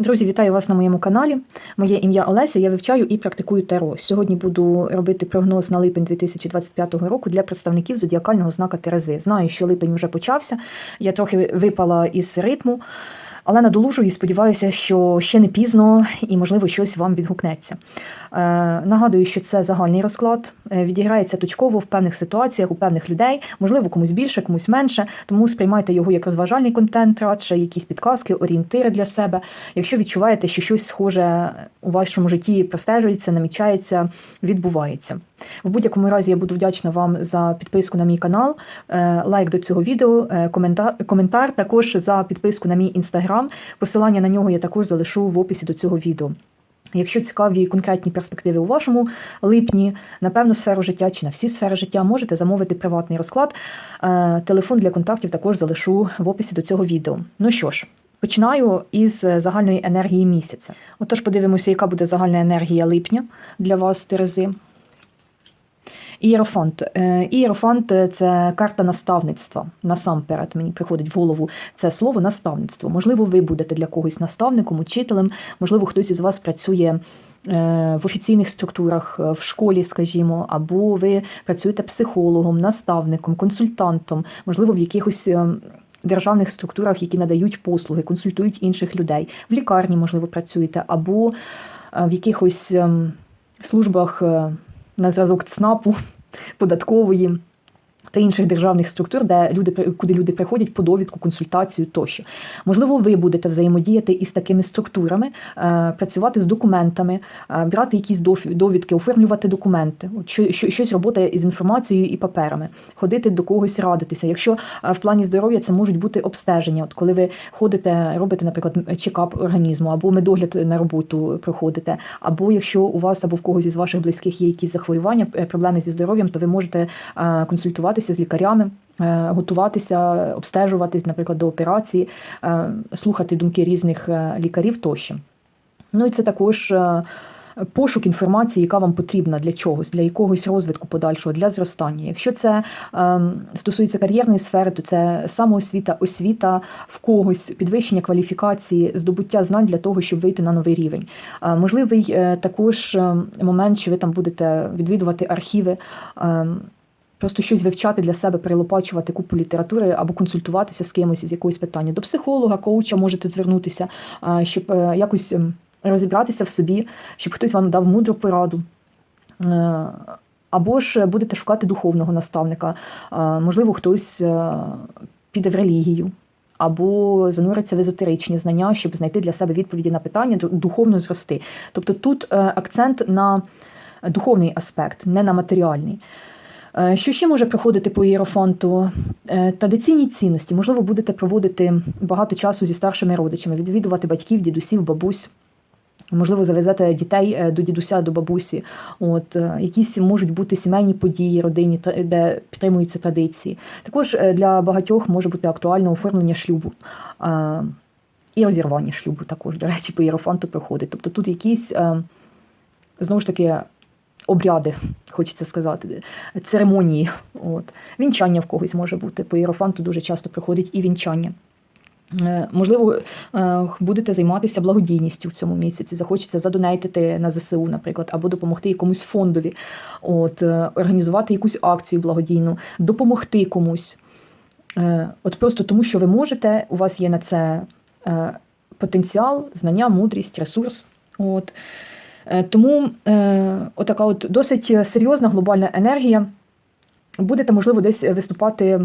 Друзі, вітаю вас на моєму каналі. Моє ім'я Олеся. Я вивчаю і практикую таро. Сьогодні буду робити прогноз на липень 2025 року для представників зодіакального знака Терези. Знаю, що липень вже почався. Я трохи випала із ритму, але надолужу і сподіваюся, що ще не пізно і, можливо, щось вам відгукнеться. Е, нагадую, що це загальний розклад, відіграється точково в певних ситуаціях у певних людей, можливо, комусь більше, комусь менше. Тому сприймайте його як розважальний контент, радше якісь підказки, орієнтири для себе. Якщо відчуваєте, що щось схоже у вашому житті простежується, намічається, відбувається. В будь-якому разі я буду вдячна вам за підписку на мій канал, е, лайк до цього відео, е, коментар, коментар також за підписку на мій інстаграм. Посилання на нього я також залишу в описі до цього відео. Якщо цікаві конкретні перспективи у вашому липні, на певну сферу життя чи на всі сфери життя, можете замовити приватний розклад. Е, Телефон для контактів також залишу в описі до цього відео. Ну що ж, починаю із загальної енергії місяця. Отож, подивимося, яка буде загальна енергія липня для вас, Терези. Ієрофант. Е, Ієрофант – це карта наставництва. Насамперед мені приходить в голову це слово наставництво. Можливо, ви будете для когось наставником, учителем, можливо, хтось із вас працює е, в офіційних структурах, е, в школі, скажімо, або ви працюєте психологом, наставником, консультантом, можливо, в якихось. Державних структурах, які надають послуги, консультують інших людей. В лікарні, можливо, працюєте, або в якихось ем, службах на зразок ЦНАПу, податкової та інших державних структур, де люди куди люди приходять по довідку, консультацію тощо. Можливо, ви будете взаємодіяти із такими структурами, е, працювати з документами, е, брати якісь довідки, оформлювати документи, От що, що, щось робота із інформацією і паперами, ходити до когось радитися. Якщо е, в плані здоров'я це можуть бути обстеження, от коли ви ходите, робите, наприклад, чекап організму, або медогляд на роботу проходите, або якщо у вас або в когось із ваших близьких є якісь захворювання, проблеми зі здоров'ям, то ви можете консультувати з лікарями, е, готуватися, обстежуватись, наприклад, до операції, е, слухати думки різних е, лікарів тощо. Ну і це також. Пошук інформації, яка вам потрібна для чогось, для якогось розвитку подальшого, для зростання. Якщо це е, стосується кар'єрної сфери, то це самоосвіта, освіта в когось, підвищення кваліфікації, здобуття знань для того, щоб вийти на новий рівень. Е, можливий е, також момент, що ви там будете відвідувати архіви. Е, Просто щось вивчати для себе, перелопачувати купу літератури або консультуватися з кимось із якогось питання. До психолога, коуча можете звернутися, щоб е, якось ем, розібратися в собі, щоб хтось вам дав мудру пораду. Е, або ж будете шукати духовного наставника, можливо, хтось е, піде в релігію, або зануриться в езотеричні знання, щоб знайти для себе відповіді на питання, духовно зрости. Тобто тут акцент на духовний аспект, не на матеріальний. Е, що ще може проходити по ієрофонту? Е, традиційні цінності, можливо, будете проводити багато часу зі старшими родичами, відвідувати батьків, дідусів, бабусь. Можливо, завезете дітей е, до дідуся, до бабусі. От Якісь можуть бути сімейні події, родині, де підтримуються традиції. Також для багатьох може бути актуально оформлення шлюбу. І розірвання шлюбу також, до речі, по іерофанту проходить. Тобто тут якісь, знову ж таки, обряди, хочеться сказати, церемонії. От. Вінчання в когось може бути. По іерофанту дуже часто приходить і вінчання. Е, можливо, е, будете займатися благодійністю в цьому місяці, захочеться задонейтити на ЗСУ, наприклад, або допомогти якомусь фондові, от, е, організувати якусь акцію благодійну, допомогти комусь. От Просто тому, що ви можете, у вас є на це потенціал, знання, мудрість, ресурс. От. Е, тому е, отака от досить серйозна глобальна енергія. Будете, можливо, десь виступати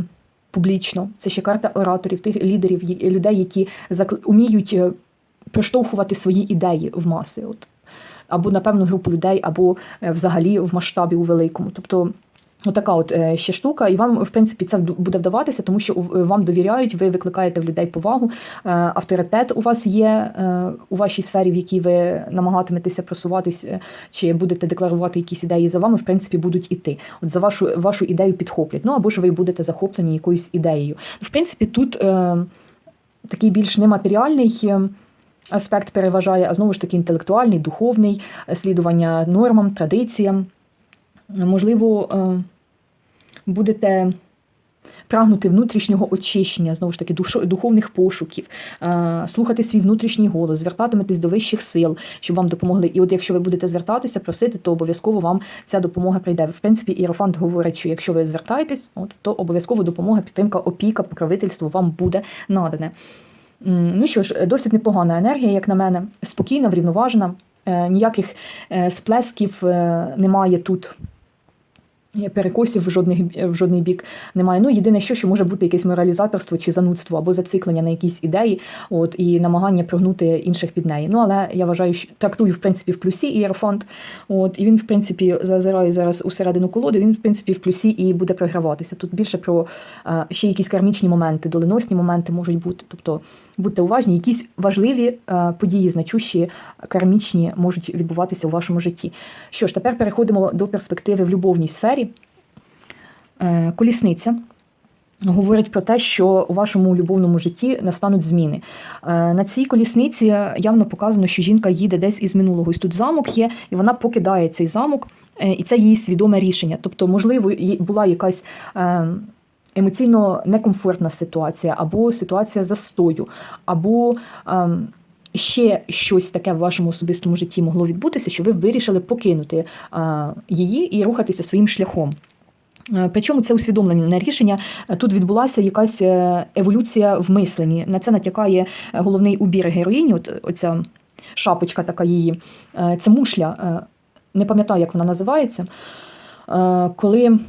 публічно. Це ще карта ораторів, тих лідерів, людей, які вміють е, проштовхувати свої ідеї в маси. От. Або на певну групу людей, або взагалі в масштабі у великому. Тобто Отака от е, ще штука, і вам, в принципі, це буде вдаватися, тому що вам довіряють, ви викликаєте в людей повагу, е, авторитет у вас є е, у вашій сфері, в якій ви намагатиметеся просуватись, чи будете декларувати якісь ідеї за вами, в принципі, будуть іти. От за вашу вашу ідею підхоплять. Ну або ж ви будете захоплені якоюсь ідеєю. В принципі, тут е, такий більш нематеріальний. Аспект переважає, а знову ж таки інтелектуальний, духовний, слідування нормам, традиціям. Можливо, будете прагнути внутрішнього очищення, знову ж таки, духовних пошуків, е, слухати свій внутрішній голос, звертатиметесь до вищих сил, щоб вам допомогли. І от якщо ви будете звертатися, просити, то обов'язково вам ця допомога прийде. В принципі, Іерофант говорить, що якщо ви звертаєтесь, от, то обов'язково допомога, підтримка, опіка, покровительство вам буде надане. Ну що ж, досить непогана енергія, як на мене, спокійна, врівноважена. Е, Ніяких е, сплесків немає тут. Перекосів в жодних в жодний бік немає. Ну єдине, що, що може бути якесь моралізаторство чи занудство або зациклення на якісь ідеї, от і намагання прогнути інших під неї. Ну але я вважаю, що трактую в принципі в плюсі ієрофант. От і він, в принципі, зазираю зараз у середину колоди. Він в принципі в плюсі і буде програватися. Тут більше про е, ще якісь кармічні моменти, доленосні моменти можуть бути. Тобто будьте уважні, якісь важливі е, події, значущі кармічні можуть відбуватися у вашому житті. Що ж, тепер переходимо до перспективи в любовній сфері. Е, Колісниця. Говорить про те, що у вашому любовному житті настануть зміни. Е, На цій колісниці явно показано, що жінка їде десь із минулого. Ось тут замок є, і вона покидає цей замок, е, і це її свідоме рішення. Тобто, можливо, була якась емоційно некомфортна ситуація, або ситуація застою, або ще щось таке в вашому особистому житті могло відбутися, що ви вирішили покинути її і рухатися своїм шляхом. Е, Причому це усвідомлене рішення. Е, Тут відбулася якась е, еволюція в мисленні. На це натякає головний убір героїні. От оця шапочка така її. Це мушля. Не пам'ятаю, як вона називається. Коли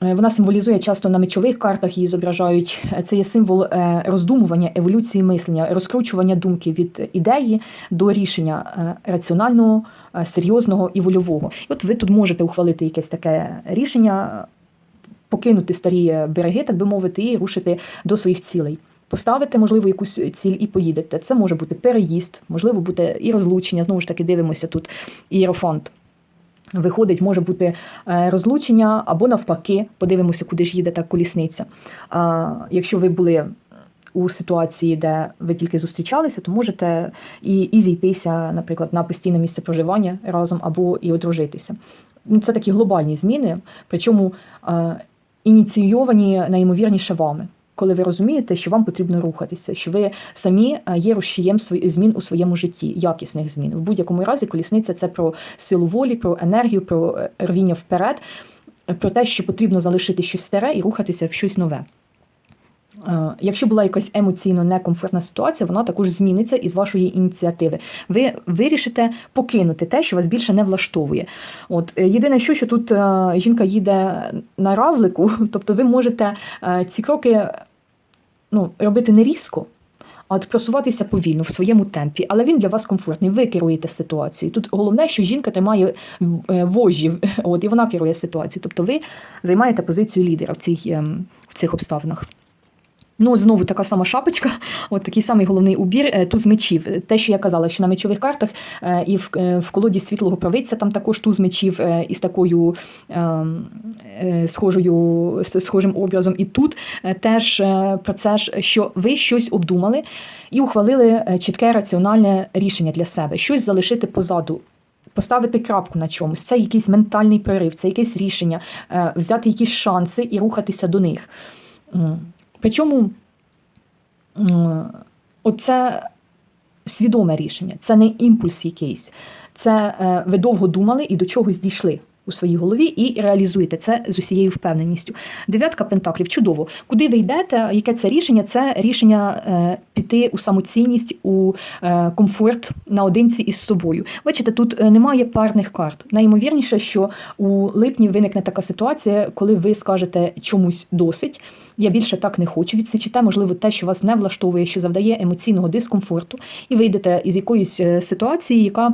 вона символізує часто на мечових картах, її зображають. Е, Це є символ е, роздумування, еволюції мислення, розкручування думки від ідеї до рішення е, раціонального, е, серйозного і вольового. І от ви тут можете ухвалити якесь таке рішення, покинути старі береги, так би мовити, і рушити до своїх цілей. Поставите, можливо, якусь ціль і поїдете. Це може бути переїзд, можливо, бути і розлучення. Знову ж таки, дивимося тут ієрофант. Виходить, може бути е, розлучення або навпаки, подивимося, куди ж їде та колісниця. Якщо ви були у ситуації, де ви тільки зустрічалися, то можете і, і зійтися, наприклад, на постійне місце проживання разом або і одружитися. Ну, Це такі глобальні зміни, причому е, ініційовані найімовірніше вами. Коли ви розумієте, що вам потрібно рухатися, що ви самі е, є рушієм змін у своєму житті, якісних змін. В будь-якому разі колісниця це про силу волі, про енергію, про е, рвіння вперед, про те, що потрібно залишити щось старе і рухатися в щось нове. Е, Якщо була якась емоційно некомфортна ситуація, вона також зміниться із вашої ініціативи. Ви вирішите покинути те, що вас більше не влаштовує. От єдине, що, що тут жінка їде на равлику, тобто ви можете ці кроки ну, робити не різко. А от просуватися повільно в своєму темпі, але він для вас комфортний. Ви керуєте ситуацією. Тут головне, що жінка тримає е, вожі, от і вона керує ситуацією. Тобто ви займаєте позицію лідера в цих, ем, в цих обставинах. Ну, от знову така сама шапочка, от такий самий головний убір, е, туз мечів. Те, що я казала, що на мечових картах е, і в, е, в колоді світлого провидця там також туз мечів із такою ем, схожою, схожим образом. І тут теж про це ж, що ви щось обдумали і ухвалили чітке раціональне рішення для себе, щось залишити позаду. Поставити крапку на чомусь, це якийсь ментальний прорив, це якесь рішення, взяти якісь шанси і рухатися до них. Причому оце свідоме рішення, це не імпульс якийсь. Це е, ви довго думали і до чогось дійшли у своїй голові і реалізуєте це з усією впевненістю. Дев'ятка пентаклів чудово. Куди ви йдете? Яке це рішення? Це рішення е, піти у самоцінність, у е, комфорт наодинці із собою. Бачите, тут е, немає парних карт. Найімовірніше, що у липні виникне така ситуація, коли ви скажете чомусь досить. Я більше так не хочу. Відсічите, можливо, те, що вас не влаштовує, що завдає емоційного дискомфорту, і вийдете із якоїсь ситуації, яка,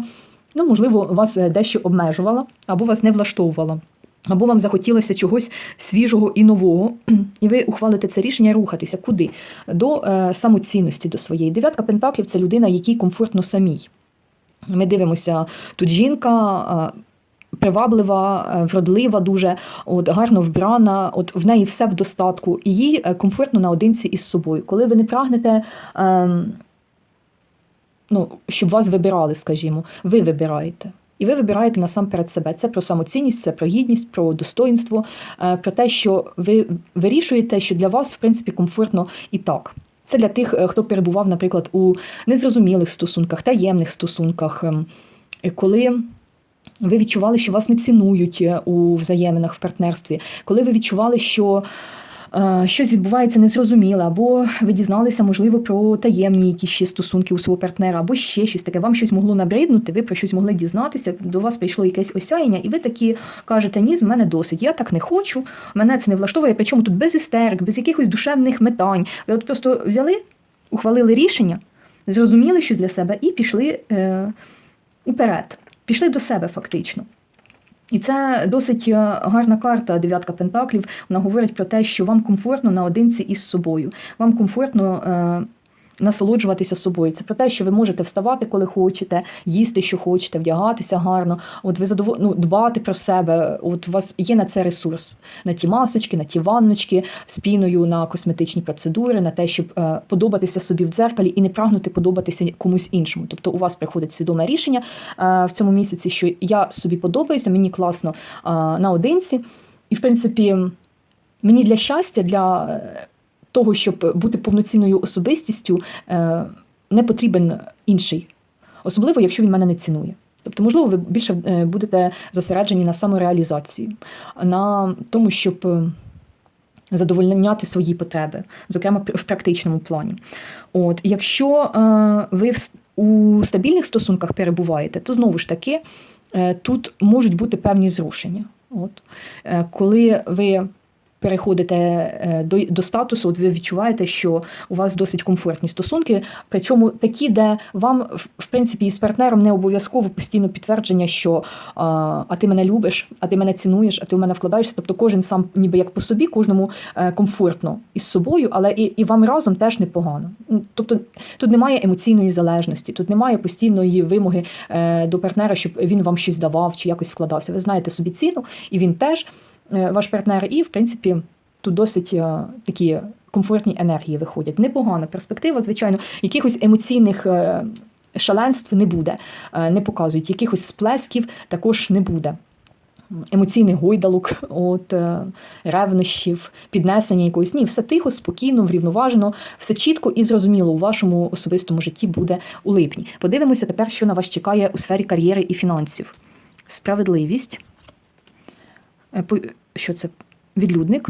ну, можливо, вас е, дещо обмежувала або вас не влаштовувала. Або вам захотілося чогось свіжого і нового, і ви ухвалите це рішення рухатися куди? До е, самоцінності до своєї. Дев'ятка пентаклів це людина, якій комфортно самій. Ми дивимося, тут жінка. Приваблива, е, вродлива, дуже от гарно вбрана, от в неї все в достатку, і їй комфортно наодинці із собою. Коли ви не прагнете, ем, ну, щоб вас вибирали, скажімо, ви вибираєте. І ви вибираєте насамперед себе. Це про самоцінність, це про гідність, про достоїнство, е, про те, що ви вирішуєте, що для вас, в принципі, комфортно і так. Це для тих, е, хто перебував, наприклад, у незрозумілих стосунках, таємних стосунках, ем, е, коли ви відчували, що вас не цінують у взаєминах в партнерстві, коли ви відчували, що щось відбувається незрозуміле, або ви дізналися, можливо, про таємні якісь ще стосунки у свого партнера, або ще щось таке. Вам щось могло набриднути, ви про щось могли дізнатися, до вас прийшло якесь осяяння, і ви такі кажете, ні, з мене досить, я так не хочу, мене це не влаштовує. Причому тут без істерик, без якихось душевних метань. Ви от просто взяли, ухвалили рішення, зрозуміли щось для себе і пішли е, уперед. Пішли до себе фактично. І це досить е, гарна карта дев'ятка пентаклів. Вона говорить про те, що вам комфортно наодинці із собою. Вам комфортно е, насолоджуватися собою. Це про те, що ви можете вставати, коли хочете, їсти, що хочете, вдягатися гарно. От ви задовол... ну, дбати про себе. От у вас є на це ресурс, на ті масочки, на ті ванночки з піною, на косметичні процедури, на те, щоб е, подобатися собі в дзеркалі і не прагнути подобатися комусь іншому. Тобто у вас приходить свідоме рішення е, в цьому місяці, що я собі подобаюся, мені класно е, наодинці. І, в принципі, мені для щастя, для того, щоб бути повноцінною особистістю, е, не потрібен інший, особливо, якщо він мене не цінує. Тобто, можливо, ви більше е, будете зосереджені на самореалізації, на тому, щоб е, задовольняти свої потреби, зокрема в практичному плані. От, якщо ви у стабільних стосунках перебуваєте, то знову ж таки тут можуть бути певні зрушення. От, коли ви переходите е, до, до статусу, от ви відчуваєте, що у вас досить комфортні стосунки, причому такі, де вам, в- принципі, із партнером не обов'язково постійно підтвердження, що а, а ти мене любиш, а ти мене цінуєш, а ти в мене вкладаєшся. Тобто кожен сам ніби як по собі, кожному е, комфортно із собою, але і, і вам разом теж непогано. Тобто тут немає емоційної залежності, тут немає постійної вимоги е, до партнера, щоб він вам щось давав чи якось вкладався. Ви знаєте собі ціну, і він теж е, ваш партнер, і в принципі тут досить е, такі комфортні енергії виходять. Непогана перспектива, звичайно, якихось емоційних. е, Шаленств не буде, е, не показують, якихось сплесків також не буде. Емоційних гойдалок, от, е, ревнощів, піднесення якоїсь. Ні, все тихо, спокійно, врівноважено, все чітко і зрозуміло у вашому особистому житті буде у липні. Подивимося тепер, що на вас чекає у сфері кар'єри і фінансів. Справедливість. Е, Що це? Відлюдник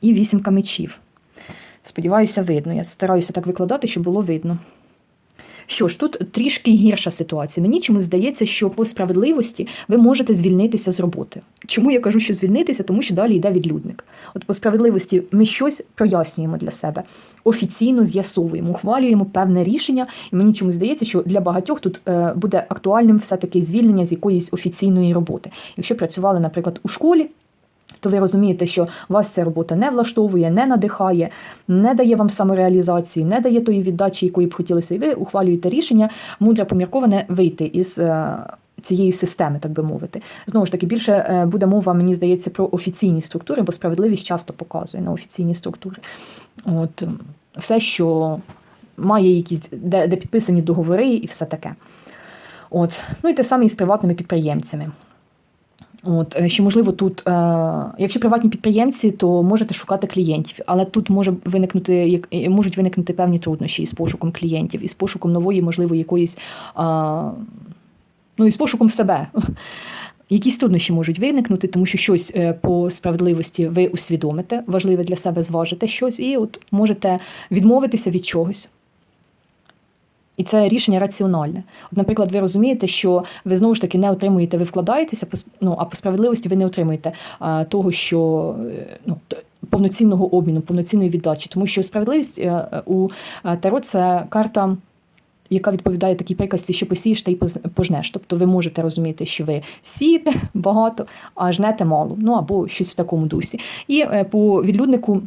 і вісімка мечів. Сподіваюся, видно. Я стараюся так викладати, щоб було видно. Що ж, тут трішки гірша ситуація. Мені чомусь здається, що по справедливості ви можете звільнитися з роботи. Чому я кажу, що звільнитися? Тому що далі йде відлюдник. От по справедливості ми щось прояснюємо для себе, офіційно з'ясовуємо, ухвалюємо певне рішення. І мені чомусь здається, що для багатьох тут е, буде актуальним все-таки звільнення з якоїсь офіційної роботи. Якщо працювали, наприклад, у школі. То ви розумієте, що вас ця робота не влаштовує, не надихає, не дає вам самореалізації, не дає тої віддачі, якої б хотілося, і ви ухвалюєте рішення мудре помірковане вийти із е, цієї системи, так би мовити. Знову ж таки, більше е, буде мова, мені здається, про офіційні структури, бо справедливість часто показує на офіційні структури. От все, що має якісь, де, де підписані договори і все таке. От. Ну і те саме і з приватними підприємцями. От, е, що можливо тут, е, якщо приватні підприємці, то можете шукати клієнтів, але тут може виникнути е, можуть виникнути певні труднощі із пошуком клієнтів, із пошуком нової, можливо, якоїсь ну і з пошуком себе. Якісь труднощі можуть виникнути, тому що щось по справедливості ви усвідомите, важливе для себе зважите щось, і от можете відмовитися від чогось. І це рішення раціональне. От, наприклад, ви розумієте, що ви знову ж таки не отримуєте, ви вкладаєтеся, ну, а по справедливості ви не отримуєте а, того, що е, ну, повноцінного обміну, повноцінної віддачі. Тому що справедливість е, у е, Таро це карта. Яка відповідає такій приказці, що посієш та й пожнеш. Тобто ви можете розуміти, що ви сієте багато, а жнете мало, ну або щось в такому дусі. І по відлюднику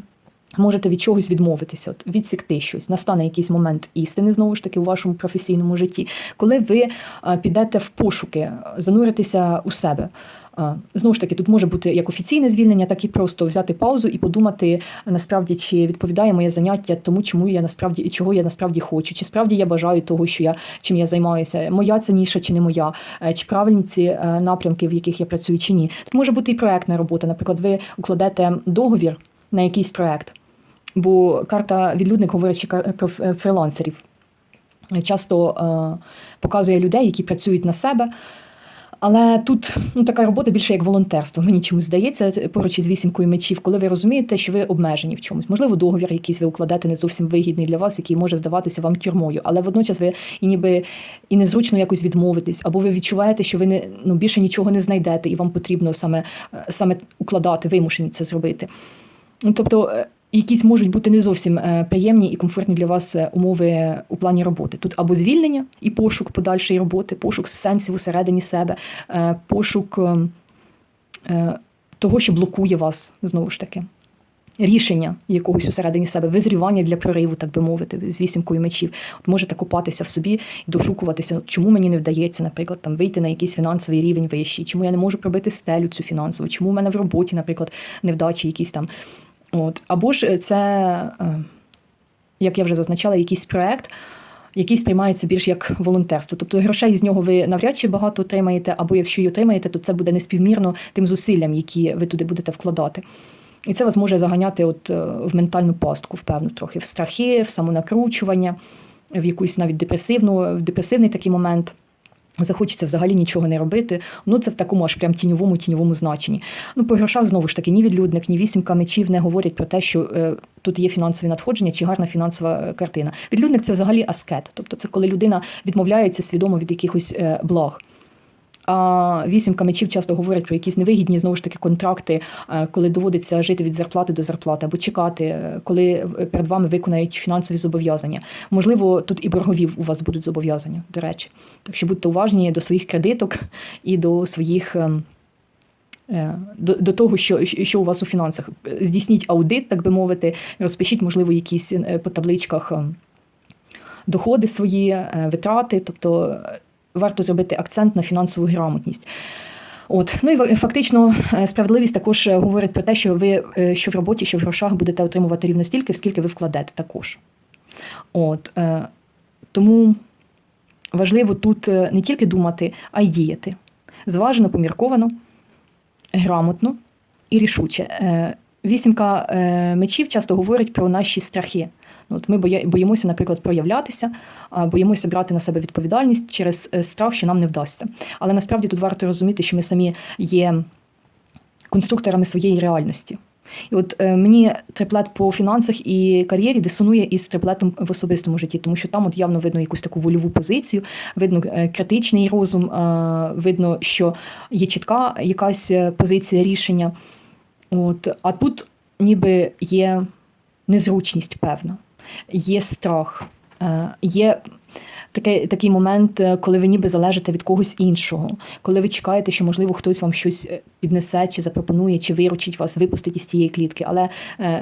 можете від чогось відмовитися, от, відсікти щось. Настане якийсь момент істини, знову ж таки, у вашому професійному житті, коли ви е, підете в пошуки, зануритеся у себе. А, Знову ж таки, тут може бути як офіційне звільнення, так і просто взяти паузу і подумати насправді, чи відповідає моє заняття тому, чому я насправді і чого я насправді хочу, чи справді я бажаю того, що я чим я займаюся, моя це ніша чи не моя, Е, чи правильні ці е, напрямки, в яких я працюю, чи ні. Тут може бути і проектна робота. Наприклад, ви укладете договір на якийсь проект, бо карта відлюдник говорить про ф- фрілансерів. Часто е, показує людей, які працюють на себе. Але тут ну, така робота більше як волонтерство. Мені чомусь здається, поруч із вісімкою мечів, коли ви розумієте, що ви обмежені в чомусь. Можливо, договір якийсь ви укладете не зовсім вигідний для вас, який може здаватися вам тюрмою. Але водночас ви і ніби і незручно якось відмовитись, або ви відчуваєте, що ви не ну більше нічого не знайдете, і вам потрібно саме, е, саме укладати, вимушені це зробити. Ну, тобто. Е, Якісь можуть бути не зовсім е, приємні і комфортні для вас е, умови у плані роботи. Тут або звільнення і пошук подальшої роботи, пошук сенсів усередині себе, е, пошук е, е, того, що блокує вас знову ж таки. Рішення якогось усередині себе, визрівання для прориву, так би мовити, з вісімкою мечів. От можете копатися в собі і дошукуватися, чому мені не вдається, наприклад, там вийти на якийсь фінансовий рівень вищий, чому я не можу пробити стелю цю фінансову, чому в мене в роботі, наприклад, невдачі якісь там. От. Або ж це, е, як я вже зазначала, якийсь проект, який сприймається більш як волонтерство. Тобто грошей з нього ви навряд чи багато отримаєте, або якщо й отримаєте, то це буде неспівмірно тим зусиллям, які ви туди будете вкладати. І це вас може заганяти от е, в ментальну пастку, впевно, трохи в страхи, в самонакручування, в якусь навіть депресивну, в депресивний такий момент. Захочеться взагалі нічого не робити. Ну це в такому аж прям тіньовому тіньовому значенні. Ну, по грошах знову ж таки, ні відлюдник, ні вісімка мечів не говорять про те, що е, тут є фінансові надходження чи гарна фінансова е, картина. Відлюдник це взагалі аскет, тобто це коли людина відмовляється свідомо від якихось е, благ. Вісімка мечів часто говорять про якісь невигідні знову ж таки контракти, е, коли доводиться жити від зарплати до зарплати, або чекати, е, коли е, перед вами виконають фінансові зобов'язання. Можливо, тут і боргові у вас будуть зобов'язання, до речі. Так що будьте уважні до своїх кредиток і до своїх. ем, До, до того, що, що у вас у фінансах. Здійсніть аудит, так би мовити, розпишіть, можливо, якісь по табличках ем, доходи свої, витрати, тобто варто зробити акцент на фінансову грамотність. От ну і фактично е, справедливість також е, говорить про те, що ви е, що в роботі, що в грошах будете отримувати рівно стільки, скільки ви вкладете також. От е, тому важливо тут е, не тільки думати, а й діяти. Зважено, помірковано, грамотно і рішуче. Вісімка е, мечів часто говорить про наші страхи. Ну, От ми боїмося, наприклад, проявлятися, боїмося брати на себе відповідальність через е, страх, що нам не вдасться. Але насправді тут варто розуміти, що ми самі є конструкторами своєї реальності. І от е, мені триплет по фінансах і кар'єрі дисонує із триплетом в особистому житті, тому що там от явно видно якусь таку вольову позицію, видно критичний розум, видно, що є чітка якась позиція рішення. От, а тут ніби є незручність певна, є страх, е, є такий, такий момент, е, коли ви ніби залежите від когось іншого, коли ви чекаєте, що, можливо, хтось вам щось е, піднесе, чи запропонує, чи виручить вас, випустить із тієї клітки. Але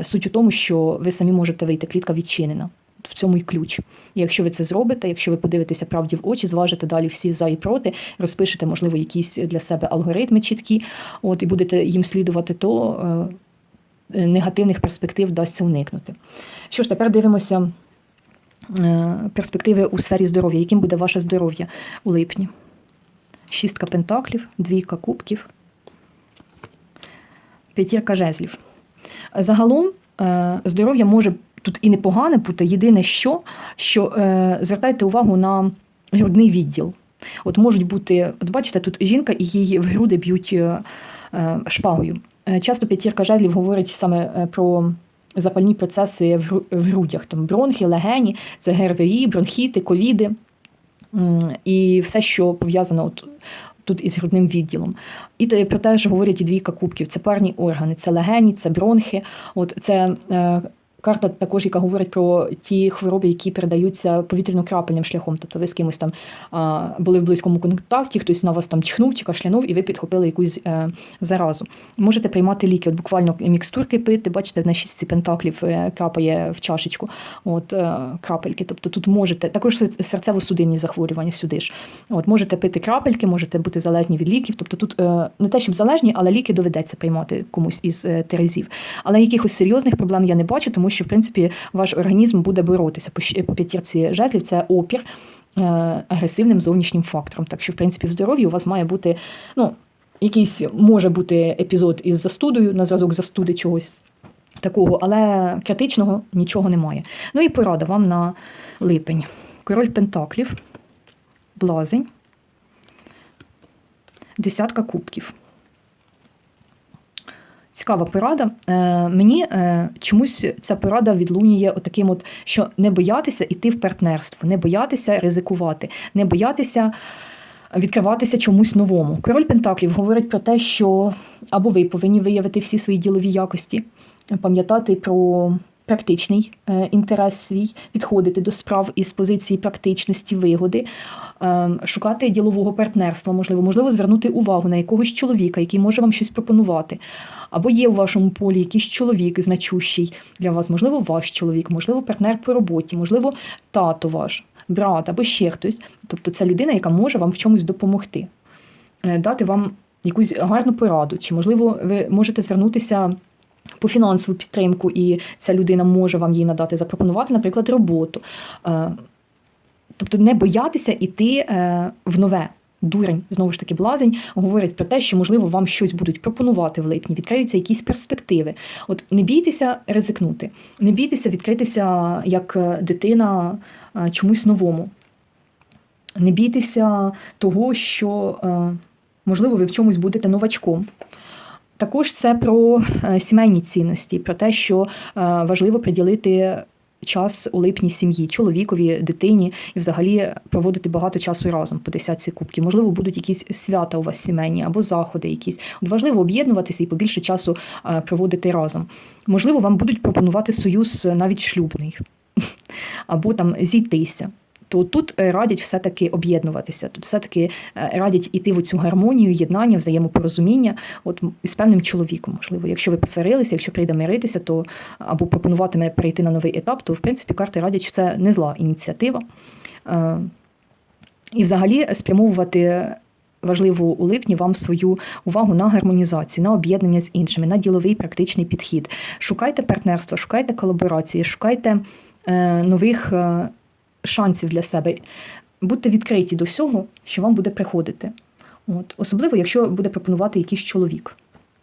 суть у тому, що ви самі можете вийти, клітка відчинена. В цьому і ключ. І якщо ви це зробите, якщо ви подивитеся правді в очі, зважите далі всі за і проти, розпишете, можливо, якісь для себе алгоритми чіткі, от і будете їм слідувати, то е, негативних перспектив вдасться уникнути. Що ж, тепер дивимося е, перспективи у сфері здоров'я. Яким буде ваше здоров'я у липні? Шістка пентаклів, двійка кубків, п'ятірка жезлів. Загалом е, здоров'я може тут і непогане бути. Єдине, що, що е, звертайте увагу на грудний відділ. От можуть бути, от бачите, тут жінка і її в груди б'ють е, е, шпагою. Е, Часто п'ятірка жезлів говорить саме е, про запальні процеси в грудях, там бронхи, легені, це ГРВІ, бронхіти, ковіди і все, що пов'язано от, тут із грудним відділом. І про те ж говорять і двійка кубків: це парні органи, це легені, це бронхи. От це карта також, яка говорить про ті хвороби, які передаються повітряно-крапельним шляхом. Тобто ви з кимось там були в близькому контакті, хтось на вас там чхнув чи кашлянув, і ви підхопили якусь е, заразу. Можете приймати ліки, от буквально мікстурки пити. Бачите, на шістці пентаклів е, крапає в чашечку. От е, крапельки. Тобто тут можете також серцево-судинні захворювання сюди ж. От можете пити крапельки, можете бути залежні від ліків. Тобто тут не те, щоб залежні, але ліки доведеться приймати комусь із терезів. Але якихось серйозних проблем я не бачу, тому що в принципі ваш організм буде боротися по п'ятірці жезлів. Це опір е, агресивним зовнішнім фактором. Так що, в принципі, в здоров'ї у вас має бути ну, якийсь може бути епізод із застудою на зразок застуди чогось. Такого, але критичного нічого немає. Ну і порада вам на липень. Король Пентаклів, блазень, десятка кубків. Цікава порада. Е, мені е, чомусь ця порада відлунює отаким, от, що не боятися йти в партнерство, не боятися ризикувати, не боятися відкриватися чомусь новому. Король Пентаклів говорить про те, що або ви повинні виявити всі свої ділові якості, пам'ятати про практичний е, інтерес свій, підходити до справ із позиції практичності, вигоди, е, шукати ділового партнерства, можливо, можливо, звернути увагу на якогось чоловіка, який може вам щось пропонувати. Або є у вашому полі якийсь чоловік значущий для вас, можливо, ваш чоловік, можливо, партнер по роботі, можливо, тато ваш, брат або ще хтось. Тобто це людина, яка може вам в чомусь допомогти, Е, дати вам якусь гарну пораду, чи, можливо, ви можете звернутися. По фінансову підтримку, і ця людина може вам її надати, запропонувати, наприклад, роботу. Е, Тобто не боятися іти е, в нове. Дурень, знову ж таки, блазень говорить про те, що можливо вам щось будуть пропонувати в липні, відкриються якісь перспективи. От не бійтеся ризикнути, не бійтеся відкритися як е, дитина чомусь новому. Не бійтеся того, що можливо ви в чомусь будете новачком. Також це про е, сімейні цінності, про те, що е, важливо приділити час у липні сім'ї, чоловікові, дитині і взагалі проводити багато часу разом по десятці кубків. Можливо, будуть якісь свята у вас сімейні або заходи якісь. От важливо об'єднуватися і побільше часу е, проводити разом. Можливо, вам будуть пропонувати союз навіть шлюбний або там зійтися. То тут е, радять все-таки об'єднуватися. Тут все-таки е, радять іти в цю гармонію, єднання, взаємопорозуміння, от з певним чоловіком. Можливо, якщо ви посварилися, якщо прийде миритися, то або пропонуватиме перейти на новий етап, то в принципі карти радять, що це не зла ініціатива. Е, І взагалі спрямовувати важливо у липні вам свою увагу на гармонізацію, на об'єднання з іншими, на діловий практичний підхід. Шукайте партнерства, шукайте колаборації, шукайте нових шансів для себе. Будьте відкриті до всього, що вам буде приходити. От. Особливо, якщо буде пропонувати якийсь чоловік,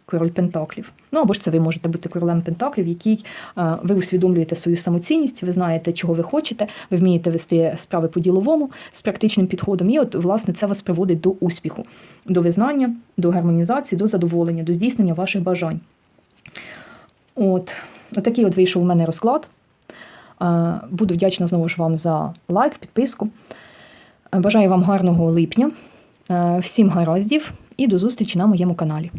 король Пентаклів. Ну або ж це ви можете бути королем Пентаклів, який е, ви усвідомлюєте свою самоцінність, ви знаєте, чого ви хочете, ви вмієте вести справи по-діловому з практичним підходом. І от, власне, це вас приводить до успіху, до визнання, до гармонізації, до задоволення, до здійснення ваших бажань. От, отакий от вийшов у мене розклад. Е, Буду вдячна знову ж вам за лайк, підписку. Е, Бажаю вам гарного липня, е, всім гараздів і до зустрічі на моєму каналі.